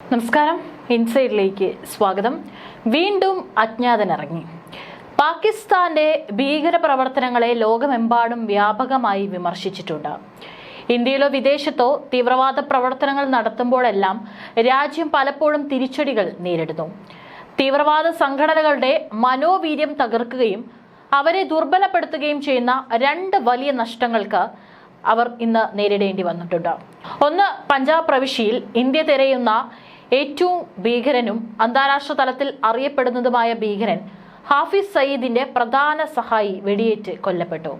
നമസ്കാരം. ഇൻസൈഡിലേക്ക് സ്വാഗതം. വീണ്ടും അജ്ഞാതനിറങ്ങി. പാകിസ്ഥാന്റെ ഭീകര പ്രവർത്തനങ്ങളെ ലോകമെമ്പാടും വ്യാപകമായി വിമർശിച്ചിട്ടുണ്ട്. ഇന്ത്യയിലോ വിദേശത്തോ തീവ്രവാദ പ്രവർത്തനങ്ങൾ നടത്തുമ്പോഴെല്ലാം രാജ്യം പലപ്പോഴും തിരിച്ചടികൾ നേരിടുന്നു. തീവ്രവാദ സംഘടനകളുടെ മനോവീര്യം തകർക്കുകയും അവരെ ദുർബലപ്പെടുത്തുകയും ചെയ്യുന്ന രണ്ട് വലിയ നഷ്ടങ്ങൾക്ക് അവർ ഇന്ന് നേരിടേണ്ടി വന്നിട്ടുണ്ട്. ഒന്ന് പഞ്ചാബ് പ്രവിശ്യയിൽ ഇന്ത്യ തിരയുന്ന ഏറ്റവും ഭീകരനും അന്താരാഷ്ട്ര തലത്തിൽ അറിയപ്പെടുന്നതുമായ ഭീകരൻ ഹാഫിസ് സയ്യിദിന്റെ പ്രധാന സഹായി വെടിയേറ്റ് കൊല്ലപ്പെട്ടു.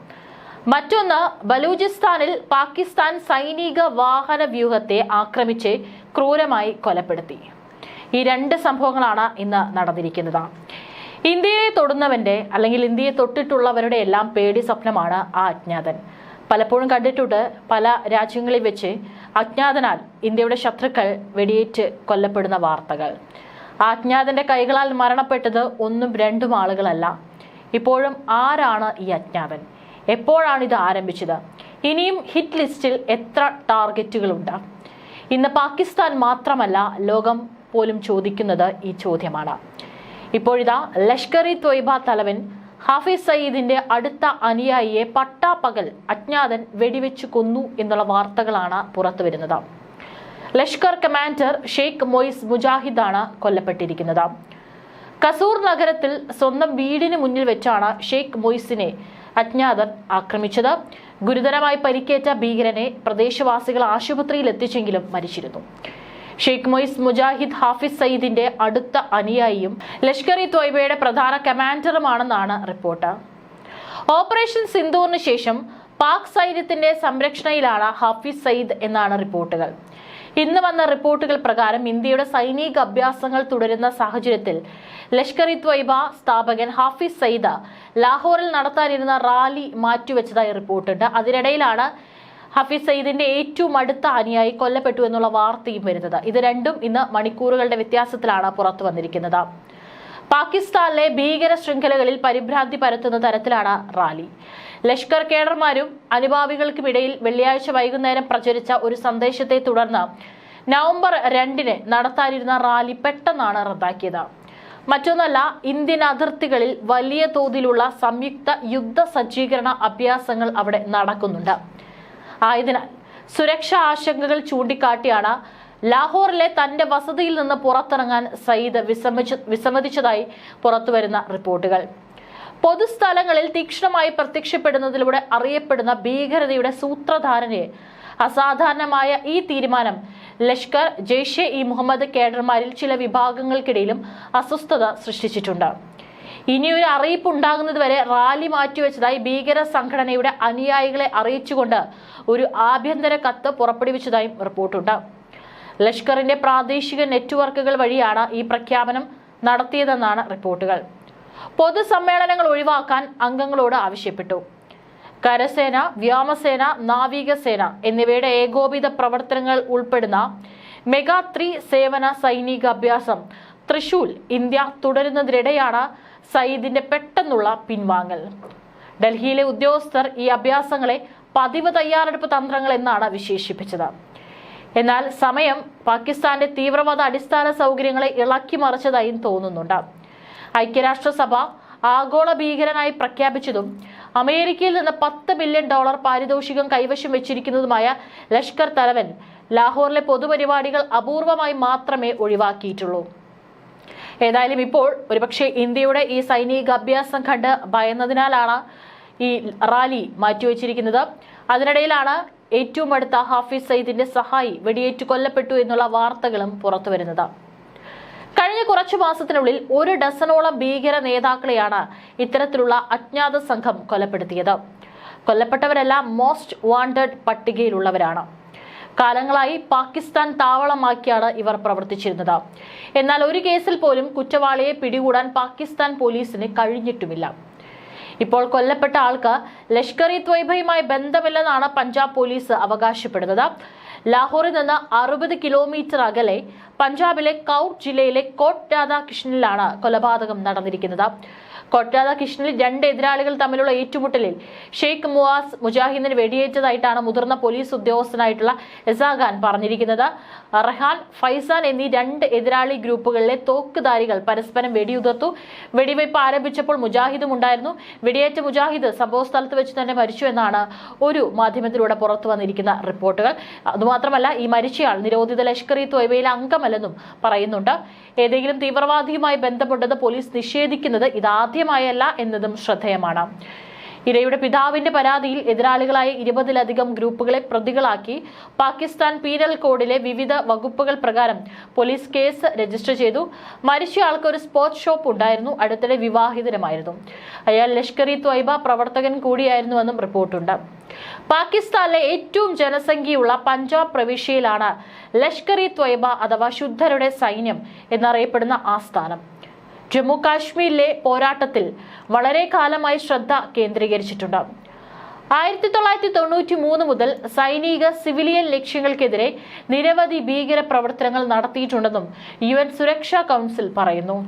മറ്റൊന്ന് ബലൂചിസ്ഥാനിൽ പാകിസ്ഥാൻ സൈനിക വാഹന വ്യൂഹത്തെ ആക്രമിച്ച് ക്രൂരമായി കൊലപ്പെടുത്തി. ഈ രണ്ട് സംഭവങ്ങളാണ് ഇന്ന് നടന്നിരിക്കുന്നത്. ഇന്ത്യയെ തൊടുന്നവന്റെ അല്ലെങ്കിൽ ഇന്ത്യയെ തൊട്ടിട്ടുള്ളവരുടെ എല്ലാം പേടി സ്വപ്നമാണ് ആ അജ്ഞാതൻ. പലപ്പോഴും കണ്ടിട്ടുണ്ട് പല രാജ്യങ്ങളിൽ വെച്ച് അജ്ഞാതനാൽ ഇന്ത്യയുടെ ശത്രുക്കൾ വെടിയേറ്റ് കൊല്ലപ്പെടുന്ന വാർത്തകൾ. അജ്ഞാതന്റെ കൈകളാൽ മരണപ്പെട്ടത് ഒന്നും രണ്ടും ആളുകളല്ല. ഇപ്പോഴും ആരാണ് ഈ അജ്ഞാതൻ? എപ്പോഴാണ് ഇത് ആരംഭിച്ചത്? ഇനിയും ഹിറ്റ് ലിസ്റ്റിൽ എത്ര ടാർഗറ്റുകളുണ്ട്? ഇന്ന് പാകിസ്ഥാൻ മാത്രമല്ല ലോകം പോലും ചോദിക്കുന്നത് ഈ ചോദ്യമാണ്. ഇപ്പോഴിതാ ലഷ്കർ ഇ ത്വയ്ബ തലവൻ ഹാഫിസ് സയ്യിദിന്റെ അടുത്ത അനുയായിയെ പട്ടാപ്പകൽ അജ്ഞാതൻ വെടിവെച്ച് കൊന്നു എന്നുള്ള വാർത്തകളാണ് പുറത്തു വരുന്നത് ലഷ്കർ കമാൻഡർ ഷെയ്ഖ് മൊയ്സ് മുജാഹിദാണ് കൊല്ലപ്പെട്ടിരിക്കുന്നത്. കസൂർ നഗരത്തിൽ സ്വന്തം വീടിന് മുന്നിൽ വെച്ചാണ് ഷെയ്ഖ് മൊയ്സിനെ അജ്ഞാതർ ആക്രമിച്ചത്. ഗുരുതരമായി പരിക്കേറ്റ ഭീകരനെ പ്രദേശവാസികൾ ആശുപത്രിയിൽ എത്തിച്ചെങ്കിലും മരിച്ചിരുന്നു. ഷെയ്ഖ് മൊയ്സ് മുജാഹിദ് ഹാഫിസ് സയ്യിദിന്റെ അടുത്ത അനുയായിയും ലഷ്കർ ഇ ത്വയ്ബയുടെ പ്രധാന കമാൻഡറുമാണെന്നാണ് റിപ്പോർട്ട്. ഓപ്പറേഷൻ സിന്ധൂറിന് ശേഷം പാക് സൈന്യത്തിന്റെ സംരക്ഷണയിലാണ് ഹാഫിസ് സയ്യിദ് എന്നാണ് റിപ്പോർട്ടുകൾ. ഇന്ന് വന്ന റിപ്പോർട്ടുകൾ പ്രകാരം ഇന്ത്യയുടെ സൈനിക അഭ്യാസങ്ങൾ തുടരുന്ന സാഹചര്യത്തിൽ ലഷ്കർ ഇ ത്വയ്ബ സ്ഥാപകൻ ഹാഫിസ് സയ്യിദ് ലാഹോറിൽ നടത്താനിരുന്ന റാലി മാറ്റിവെച്ചതായി റിപ്പോർട്ടുണ്ട്. അതിനിടയിലാണ് ഹഫീസ് സയ്യിദിന്റെ ഏറ്റവും അടുത്ത അനുയായി കൊല്ലപ്പെട്ടു എന്നുള്ള വാർത്തയും വരുന്നത്. ഇത് രണ്ടും ഇന്ന് മണിക്കൂറുകളുടെ വ്യത്യാസത്തിലാണ് പുറത്തു വന്നിരിക്കുന്നത്. പാകിസ്ഥാനിലെ ഭീകര ശൃംഖലകളിൽ പരിഭ്രാന്തി പരത്തുന്ന തരത്തിലാണ് റാലി. ലഷ്കർ കേഡർമാരും അനുഭാവികൾക്കുമിടയിൽ വെള്ളിയാഴ്ച വൈകുന്നേരം പ്രചരിച്ച ഒരു സന്ദേശത്തെ തുടർന്ന് നവംബർ രണ്ടിന് നടത്താനിരുന്ന റാലി പെട്ടെന്നാണ് റദ്ദാക്കിയത്. മറ്റൊന്നല്ല ഇന്ത്യൻ അതിർത്തികളിൽ വലിയ തോതിലുള്ള സംയുക്ത യുദ്ധ സജ്ജീകരണ അഭ്യാസങ്ങൾ അവിടെ നടക്കുന്നുണ്ട്. ആയതിനാൽ സുരക്ഷാ ആശങ്കകൾ ചൂണ്ടിക്കാട്ടിയാണ് ലാഹോറിലെ തന്റെ വസതിയിൽ നിന്ന് പുറത്തിറങ്ങാൻ സയ്യിദ് വിസമ്മതിച്ച വിസമ്മതിച്ചതായി പുറത്തുവരുന്ന റിപ്പോർട്ടുകൾ. പൊതുസ്ഥലങ്ങളിൽ തീക്ഷ്ണമായി പ്രത്യക്ഷപ്പെടുന്നതിലൂടെ അറിയപ്പെടുന്ന ഭീകരതയുടെ സൂത്രധാരനെ അസാധാരണമായ ഈ തീരുമാനം ലഷ്കർ ജെയ്ഷെ ഇ മുഹമ്മദ് കേഡർമാരിൽ ചില വിഭാഗങ്ങൾക്കിടയിലും അസ്വസ്ഥത സൃഷ്ടിച്ചിട്ടുണ്ട്. ഇനിയൊരു അറിയിപ്പ് ഉണ്ടാകുന്നത് വരെ റാലി മാറ്റിവെച്ചതായി ഭീകര സംഘടനയുടെ അനുയായികളെ അറിയിച്ചുകൊണ്ട് ഒരു ആഭ്യന്തര കത്ത് പുറപ്പെടുവിച്ചതായും റിപ്പോർട്ടുണ്ട്. ലഷ്കറിന്റെ പ്രാദേശിക നെറ്റ്വർക്കുകൾ വഴിയാണ് ഈ പ്രഖ്യാപനം നടത്തിയതെന്നാണ് റിപ്പോർട്ടുകൾ. പൊതുസമ്മേളനങ്ങൾ ഒഴിവാക്കാൻ അംഗങ്ങളോട് ആവശ്യപ്പെട്ടു. കരസേന വ്യോമസേന നാവികസേന എന്നിവയുടെ ഏകോപിത പ്രവർത്തനങ്ങൾ ഉൾപ്പെടുന്ന മെഗാ ത്രീ സേവന സൈനിക അഭ്യാസം തൃശൂൽ ഇന്ത്യ തുടരുന്നതിനിടെയാണ് സയ്യിദിന്റെ പെട്ടെന്നുള്ള പിൻവാങ്ങൽ. ഡൽഹിയിലെ ഉദ്യോഗസ്ഥർ ഈ അഭ്യാസങ്ങളെ പതിവ് തയ്യാറെടുപ്പ് തന്ത്രങ്ങൾ എന്നാണ് വിശേഷിപ്പിച്ചത്. എന്നാൽ സമയം പാകിസ്ഥാന്റെ തീവ്രവാദ അടിസ്ഥാന സൗകര്യങ്ങളെ ഇളക്കി മറിച്ചതായും തോന്നുന്നുണ്ട്. ഐക്യരാഷ്ട്രസഭ ആഗോള ഭീകരനായി പ്രഖ്യാപിച്ചതും അമേരിക്കയിൽ നിന്ന് പത്ത് ബില്യൺ ഡോളർ പാരിതോഷികം കൈവശം വെച്ചിരിക്കുന്നതുമായ ലഷ്കർ തലവൻ ലാഹോറിലെ പൊതുപരിപാടികൾ അപൂർവമായി മാത്രമേ ഒഴിവാക്കിയിട്ടുള്ളൂ. ഏതായാലും ഇപ്പോൾ ഒരുപക്ഷെ ഇന്ത്യയുടെ ഈ സൈനിക അഭ്യാസം കണ്ട് ഭയന്നതിനാലാണ് ഈ റാലി മാറ്റിവെച്ചിരിക്കുന്നത്. അതിനിടയിലാണ് ഏറ്റവും അടുത്ത ഹാഫിസ് സയ്യിദിന്റെ സഹായി വെടിയേറ്റ് കൊല്ലപ്പെട്ടു എന്നുള്ള വാർത്തകളും പുറത്തുവരുന്നത് കഴിഞ്ഞ കുറച്ചു മാസത്തിനുള്ളിൽ ഒരു ഡസനോളം ഭീകര നേതാക്കളെയാണ് ഇത്തരത്തിലുള്ള അജ്ഞാത സംഘം കൊലപ്പെടുത്തിയത്. കൊല്ലപ്പെട്ടവരെല്ലാം മോസ്റ്റ് വാണ്ടഡ് പട്ടികയിലുള്ളവരാണ്. കാലങ്ങളായി പാകിസ്ഥാൻ താവളമാക്കിയാണ് ഇവർ പ്രവർത്തിച്ചിരുന്നത്. എന്നാൽ ഒരു കേസിൽ പോലും കുറ്റവാളിയെ പിടികൂടാൻ പാകിസ്ഥാൻ പോലീസിന് കഴിഞ്ഞിട്ടുമില്ല. ഇപ്പോൾ കൊല്ലപ്പെട്ട ആൾക്ക് ലഷ്കർ ഇ ത്വയ്ബയുമായി ബന്ധമില്ലെന്നാണ് പഞ്ചാബ് പോലീസ് അവകാശപ്പെടുന്നത്. ലാഹോറിൽ നിന്ന് അറുപത് കിലോമീറ്റർ അകലെ പഞ്ചാബിലെ കൗർ ജില്ലയിലെ കോട്ട് രാധാകൃഷ്ണനിലാണ് കൊലപാതകം നടന്നിരിക്കുന്നത്. കോട്ട് രാധാകൃഷ്ണനിൽ രണ്ട് എതിരാളികൾ തമ്മിലുള്ള ഏറ്റുമുട്ടലിൽ ഷെയ്ഖ് മുവാസ് മുജാഹിദിന് വെടിയേറ്റതായിട്ടാണ് മുതിർന്ന പോലീസ് ഉദ്യോഗസ്ഥനായിട്ടുള്ള എസാഖാൻ പറഞ്ഞിരിക്കുന്നത്. റഹാൻ ഫൈസാൻ എന്നീ രണ്ട് എതിരാളി ഗ്രൂപ്പുകളിലെ തോക്കുധാരികൾ പരസ്പരം വെടിയുതിർത്തു. വെടിവയ്പ് ആരംഭിച്ചപ്പോൾ മുജാഹിദും ഉണ്ടായിരുന്നു. വെടിയേറ്റ മുജാഹിദ് സംഭവ സ്ഥലത്ത് വെച്ച് തന്നെ മരിച്ചു എന്നാണ് ഒരു മാധ്യമത്തിലൂടെ പുറത്തു വന്നിരിക്കുന്ന റിപ്പോർട്ടുകൾ. അതുമാത്രമല്ല ഈ മരിച്ചയാൾ നിരോധിത ലഷ്കർ ഇ ത്വയ്ബയിലെ അംഗമല്ലെന്നും പറയുന്നുണ്ട്. ഏതെങ്കിലും തീവ്രവാദിയുമായി ബന്ധപ്പെട്ടത് പോലീസ് നിഷേധിക്കുന്നത് ഇതാദ്യമായല്ല എന്നതും ശ്രദ്ധേയമാണ്. ഇരയുടെ പിതാവിന്റെ പരാതിയിൽ എതിരാളികളായ ഇരുപതിലധികം ഗ്രൂപ്പുകളെ പ്രതികളാക്കി പാകിസ്ഥാൻ പീനൽ കോഡിലെ വിവിധ വകുപ്പുകൾ പ്രകാരം പോലീസ് കേസ് രജിസ്റ്റർ ചെയ്തു. മരിച്ചയാൾക്ക് ഒരു സ്പോർട്സ് ഷോപ്പ് ഉണ്ടായിരുന്നു അടുത്തിടെ വിവാഹിതരമായിരുന്നു. അയാൾ ലഷ്കർ ഇ ത്വയ്ബ പ്രവർത്തകൻ കൂടിയായിരുന്നുവെന്നും റിപ്പോർട്ടുണ്ട്. പാകിസ്ഥാനിലെ ഏറ്റവും ജനസംഖ്യയുള്ള പഞ്ചാബ് പ്രവിശ്യയിലാണ് ലഷ്കർ ഇ ത്വയ്ബ അഥവാ ശുദ്ധരുടെ സൈന്യം എന്നറിയപ്പെടുന്ന ആസ്ഥാനം ജമ്മു കാശ്മീരിലെ പോരാട്ടത്തിൽ വളരെ കാലമായി ശ്രദ്ധ കേന്ദ്രീകരിച്ചിട്ടുണ്ട്. ആയിരത്തി തൊള്ളായിരത്തി തൊണ്ണൂറ്റി മൂന്ന് മുതൽ സൈനിക സിവിലിയൻ ലക്ഷ്യങ്ങൾക്കെതിരെ നിരവധി ഭീകര പ്രവർത്തനങ്ങൾ നടത്തിയിട്ടുണ്ടെന്നും യു എൻ സുരക്ഷാ കൗൺസിൽ പറയുന്നു.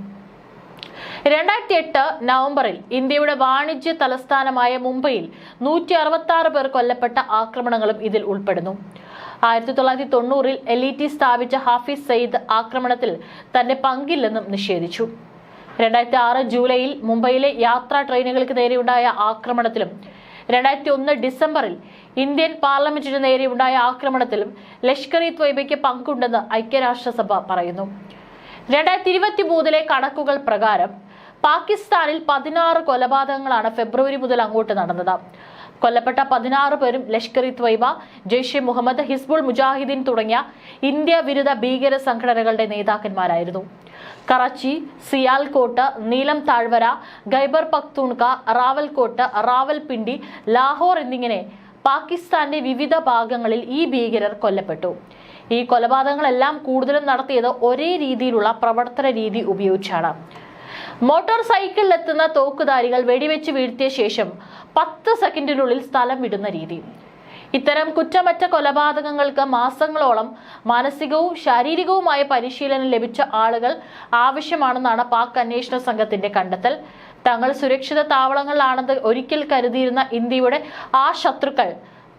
രണ്ടായിരത്തി എട്ട് നവംബറിൽ ഇന്ത്യയുടെ വാണിജ്യ തലസ്ഥാനമായ മുംബൈയിൽ നൂറ്റി അറുപത്തി ആറ് പേർ കൊല്ലപ്പെട്ട ആക്രമണങ്ങളും ഇതിൽ ഉൾപ്പെടുന്നു. ആയിരത്തി തൊള്ളായിരത്തി തൊണ്ണൂറിൽ എൽ ഇ ടി സ്ഥാപിച്ച ഹാഫിസ് സയ്യിദ് ആക്രമണത്തിൽ തന്റെ പങ്കില്ലെന്നും നിഷേധിച്ചു. രണ്ടായിരത്തി ആറ് ജൂലൈയിൽ മുംബൈയിലെ യാത്രാ ട്രെയിനുകൾക്ക് നേരെയുണ്ടായ ആക്രമണത്തിലും രണ്ടായിരത്തി ഒന്ന് ഡിസംബറിൽ ഇന്ത്യൻ പാർലമെന്റിന് നേരെയുണ്ടായ ആക്രമണത്തിലും ലഷ്കർ ഇ ത്വയ്ബയ്ക്ക് പങ്കുണ്ടെന്ന് ഐക്യരാഷ്ട്രസഭ പറയുന്നു. രണ്ടായിരത്തി ഇരുപത്തി മൂന്നിലെ കണക്കുകൾ പ്രകാരം പാകിസ്ഥാനിൽ പതിനാറ് കൊലപാതകങ്ങളാണ് ഫെബ്രുവരി മുതൽ അങ്ങോട്ട് നടന്നത്. കൊല്ലപ്പെട്ട പതിനാറ് പേരും ലഷ്കർ ഇ ത്വയ്ബ ജെയ്ഷെ മുഹമ്മദ് ഹിസ്ബുൾ മുജാഹിദ്ദീൻ തുടങ്ങിയ ഇന്ത്യ വിരുദ്ധ ഭീകര സംഘടനകളുടെ നേതാക്കന്മാരായിരുന്നു. കറാച്ചി സിയാൽകോട്ട് നീലം താഴ്വര ഖൈബർ പക്തൂൺക റാവൽകോട്ട് റാവൽപിണ്ടി ലാഹോർ എന്നിങ്ങനെ പാകിസ്ഥാന്റെ വിവിധ ഭാഗങ്ങളിൽ ഈ ഭീകരർ കൊല്ലപ്പെട്ടു. ഈ കൊലപാതകങ്ങളെല്ലാം കൂടുതലും നടത്തിയത് ഒരേ രീതിയിലുള്ള പ്രവർത്തന രീതി ഉപയോഗിച്ചാണ്. മോട്ടോർ സൈക്കിളിലെത്തുന്ന തോക്കുധാരികൾ വെടിവെച്ച് വീഴ്ത്തിയ ശേഷം പത്ത് സെക്കൻഡിനുള്ളിൽ സ്ഥലം വിടുന്ന രീതി. ഇത്തരം കുറ്റമറ്റ കൊലപാതകങ്ങൾക്ക് മാസങ്ങളോളം മാനസികവും ശാരീരികവുമായ പരിശീലനം ലഭിച്ച ആളുകൾ ആവശ്യമാണെന്നാണ് പാക് അന്വേഷണ സംഘത്തിന്റെ കണ്ടെത്തൽ. തങ്ങൾ സുരക്ഷിത താവളങ്ങളിലാണെന്ന് ഒരിക്കൽ കരുതിയിരുന്ന ഇന്ത്യയുടെ ആ ശത്രുക്കൾ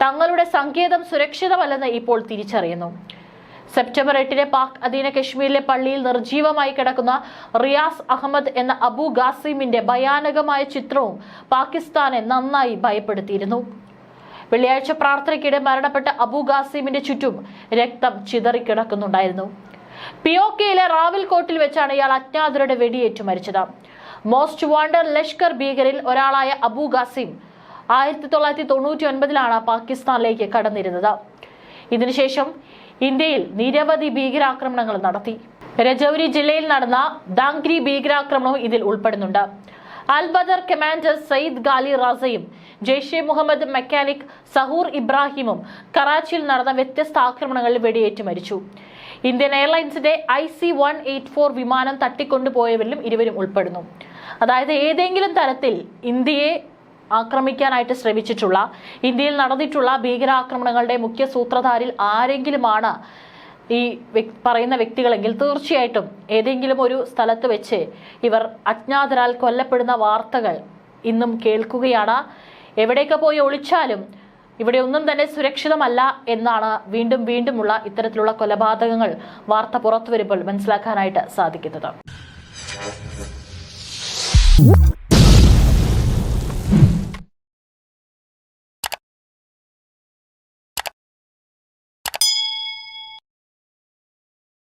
തങ്ങളുടെ സങ്കേതം സുരക്ഷിതമല്ലെന്ന് ഇപ്പോൾ തിരിച്ചറിയുന്നു. സെപ്റ്റംബർ എട്ടിന് പാക് അധീന കശ്മീരിലെ പള്ളിയിൽ നിർജീവമായി കിടക്കുന്ന റിയാസ് അഹമ്മദ് എന്ന അബു ഗാസിമിന്റെ ഭയാനകമായ ചിത്രവും പാകിസ്ഥാനെ നന്നായി ഭയപ്പെടുത്തിയിരുന്നു. വെള്ളിയാഴ്ച പ്രാർത്ഥനയ്ക്കിടെ മരണപ്പെട്ട അബു ഗാസിമിന്റെ ചുറ്റും രക്തം ചിതറിക്കിടക്കുന്നുണ്ടായിരുന്നു. പിയോക്കയിലെ റാവൽകോട്ടിൽ വെച്ചാണ് ഇയാൾ അജ്ഞാതരുടെ വെടിയേറ്റു മരിച്ചത്. മോസ്റ്റ് വാണ്ടർ ലഷ്കർ ഭീകരിൽ ഒരാളായ അബു ഗാസിം ആയിരത്തി തൊള്ളായിരത്തി തൊണ്ണൂറ്റി ഒൻപതിലാണ് പാകിസ്ഥാനിലേക്ക് കടന്നിരുന്നത്. ഇതിനുശേഷം ഇന്ത്യയിൽ നിരവധി ഭീകരാക്രമണങ്ങൾ നടത്തി. രജൌരി ജില്ലയിൽ നടന്ന ദാങ്ക്രി ഭീകരാക്രമണവും ഇതിൽ ഉൾപ്പെടുന്നുണ്ട്. അൽബദർ കമാൻഡർ സയ്യിദ് ഗാലി റാസയും ജെയ്ഷെ മുഹമ്മദ് മെക്കാനിക് സഹൂർ ഇബ്രാഹിമും കറാച്ചിയിൽ നടന്ന വ്യത്യസ്ത ആക്രമണങ്ങളിൽ വെടിയേറ്റ് മരിച്ചു. Indian എയർലൈൻസിന്റെ I C one eight four വിമാനം തട്ടിക്കൊണ്ടുപോയവരിലും ഇരുവരും ഉൾപ്പെടുന്നു. അതായത് ഏതെങ്കിലും തരത്തിൽ ഇന്ത്യയെ ആക്രമിക്കാനായിട്ട് ശ്രമിച്ചിട്ടുള്ള ഇന്ത്യയിൽ നടന്നിട്ടുള്ള ഭീകരാക്രമണങ്ങളുടെ മുഖ്യ സൂത്രധാരിൽ ആരെങ്കിലുമാണ് ഈ പറയുന്ന വ്യക്തികളെങ്കിൽ തീർച്ചയായിട്ടും ഏതെങ്കിലും ഒരു സ്ഥലത്ത് വെച്ച് ഇവർ അജ്ഞാതരാൽ കൊല്ലപ്പെടുന്ന വാർത്തകൾ ഇന്നും കേൾക്കുകയാണ്. എവിടെയൊക്കെ പോയി ഒളിച്ചാലും ഇവിടെ ഒന്നും തന്നെ സുരക്ഷിതമല്ല എന്നാണ് വീണ്ടും വീണ്ടുമുള്ള ഇത്തരത്തിലുള്ള കൊലപാതകങ്ങൾ വാർത്ത പുറത്തു വരുമ്പോൾ മനസ്സിലാക്കാനായിട്ട് സാധിക്കുന്നത്.